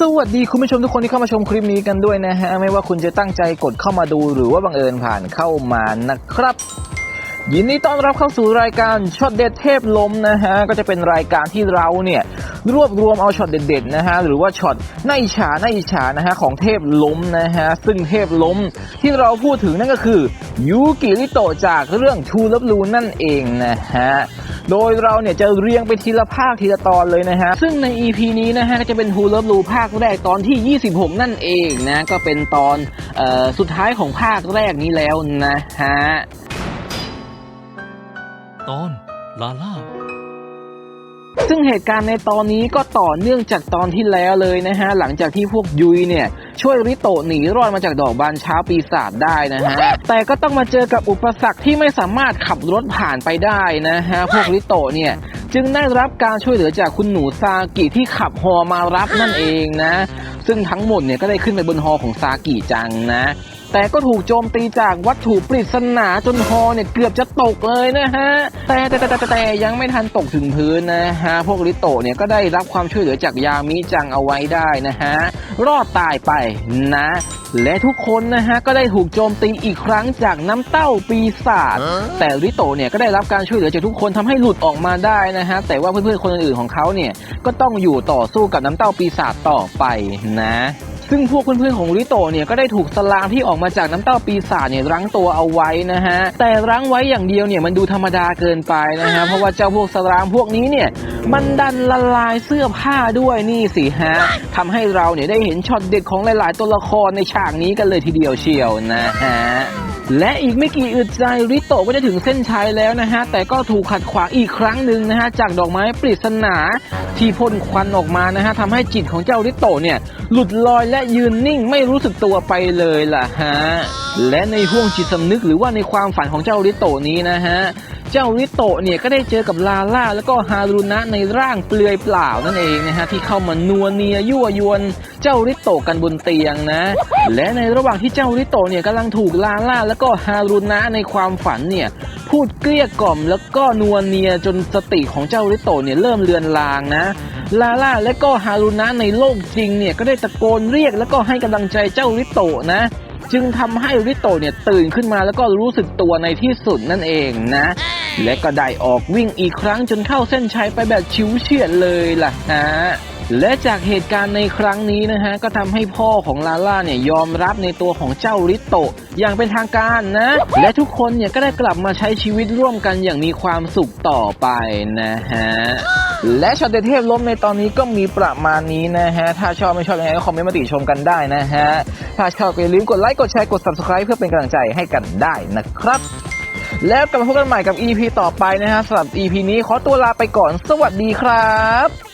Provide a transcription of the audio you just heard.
สวัสดีคุณผู้ชมทุกคนที่เข้ามาชมคลิปนี้กันด้วยนะฮะ ไม่ว่าคุณจะตั้งใจกดเข้ามาดูหรือว่าบังเอิญผ่านเข้ามานะครับ ยินดีต้อนรับเข้าสู่รายการช็อตเด็ดเทพล้มนะฮะ ก็จะเป็นรายการที่เราเนี่ยรวบรวมเอาช็อตเด็ดๆนะฮะหรือว่าช็อตน่าอิจฉาน่าอิจฉานะฮะของเทพล้มนะฮะซึ่งเทพล้มที่เราพูดถึงนั่นก็คือยูกิริโตจากเรื่องทูลับลูนั่นเองนะฮะ โดยเราเนี่ยจะเรียงไปทีละภาคทีละตอนเลยนะฮะ ซึ่งใน EP นี้นะฮะก็จะเป็น Who Love Blue ภาคแรกตอนที่ 26 นั่นเองนะ ก็เป็นตอนเอ่อสุดท้ายของภาคแรกนี้แล้วนะฮะ ตอน ลาล่าซึ่งเหตุการณ์ในตอนนี้ก็ต่อเนื่องจากตอนที่แล้วเลยนะฮะ หลังจากที่พวกยุยเนี่ย ช่วยริโตะหนีรอดมาจากดอกบานเช้าปีศาจได้นะฮะ แต่ก็ต้องมาเจอกับอุปสรรคที่ไม่สามารถขับรถผ่านไปได้นะฮะ พวกริโตะเนี่ยจึงได้รับการช่วยเหลือจากคุณหนูซากิที่ขับฮอมารับนั่นเองนะ ซึ่งทั้งหมดเนี่ยก็ได้ขึ้นไปบนฮอของซากิจังนะ แต่ก็ถูกโจมตีจากวัตถุปริศนาจนฮอเนี่ยเกือบจะตกเลยนะฮะ แต่แต่แต่แต่แต่ยังไม่ทันตกถึงพื้นนะฮะ พวกริโตะเนี่ยก็ได้รับความช่วยเหลือจากยามิจังเอาไว้ได้นะฮะ รอดตายไปนะ และทุกคนนะฮะ ก็ได้ถูกโจมตีอีกครั้งจากน้ำเต้าปีศาจแต่ริโตะเนี่ยก็ได้รับการช่วยเหลือจากทุกคนทำให้หลุดออกมาได้นะฮะ แต่ว่าเพื่อนๆคนอื่นๆของเขาเนี่ยก็ต้องอยู่ต่อสู้กับน้ำเต้าปีศาจต่อไปนะ ซึ่งพวกเพื่อนๆของริโตะเนี่ยก็ได้ถูกสลามที่ออกมาจากน้ำเต้าปีศาจเนี่ยรั้งตัวเอาไว้นะฮะแต่รั้งไว้อย่างเดียวเนี่ยมันดูธรรมดาเกินไปนะฮะเพราะว่าเจ้าพวกสลามพวกนี้เนี่ยมันดันละลายเสื้อผ้าด้วยนี่สิฮะทำให้เราเนี่ยได้เห็นช็อตเด็ดของหลาย ๆ ตัวละครในฉากนี้กันเลยทีเดียวเชียวนะฮะ และอีกไม่กี่อึดใจริโตะก็จะถึงเส้นชัยแล้วนะฮะ แต่ก็ถูกขัดขวางอีกครั้งหนึ่งนะฮะ จากดอกไม้ปริศนาที่พ่นควันออกมานะฮะทำให้จิตของเจ้าริโตะเนี่ย หลุดลอยและยืนนิ่งไม่รู้สึกตัวไปเลยล่ะฮะ และในห่วงจิตสำนึกหรือว่าในความฝันของเจ้าริโตะนี้นะฮะ เจ้าริโตะเนี่ยก็ได้เจอกับลาล่าแล้วก็ฮารุนะในร่างเปลือยเปล่านั่นเองนะฮะที่เข้ามานัวเนียยั่วยวน เจ้าริโตะกันบนเตียงนะ และในระหว่างที่เจ้าริโตะเนี่ยกำลังถูกลาล่าแล้วก็ฮารุนะในความฝันเนี่ยพูดเกลี้ยกล่อมแล้วก็นัวเนียจนสติของเจ้าริโตะเนี่ยเริ่มเลือนลางนะลาล่าและก็ฮารุนะในโลกจริงเนี่ยก็ได้ตะโกนเรียกแล้วก็ให้กำลังใจเจ้าริโตะนะ จึงทำให้ริโตเนี่ยตื่นขึ้นมาแล้วก็รู้สึกตัวในที่สุดนั่นเองนะ และก็ได้ออกวิ่งอีกครั้งจนเข้าเส้นชัยไปแบบชิวเฉียดเลยล่ะฮะ และจากเหตุการณ์ในครั้งนี้นะฮะ ก็ทำให้พ่อของลาล่าเนี่ยยอมรับในตัวของเจ้าริโตะอย่างเป็นทางการนะ และทุกคนเนี่ยก็ได้กลับมาใช้ชีวิตร่วมกันอย่างมีความสุขต่อไปนะฮะ และช็อตเดเทพล้มในตอนนี้ก็มีประมาณนี้นะฮะ ถ้าชอบไม่ชอบยังไงก็คอมเมนต์มาติชมกันได้นะฮะ ถ้าชอบก็อย่าลืมกดไลค์กดแชร์กด subscribe เพื่อเป็นกำลังใจให้กันได้นะครับ แล้วกลับมาพบกันใหม่กับ EP ต่อไปนะฮะสำหรับ EP นี้ขอตัวลาไปก่อน สวัสดีครับ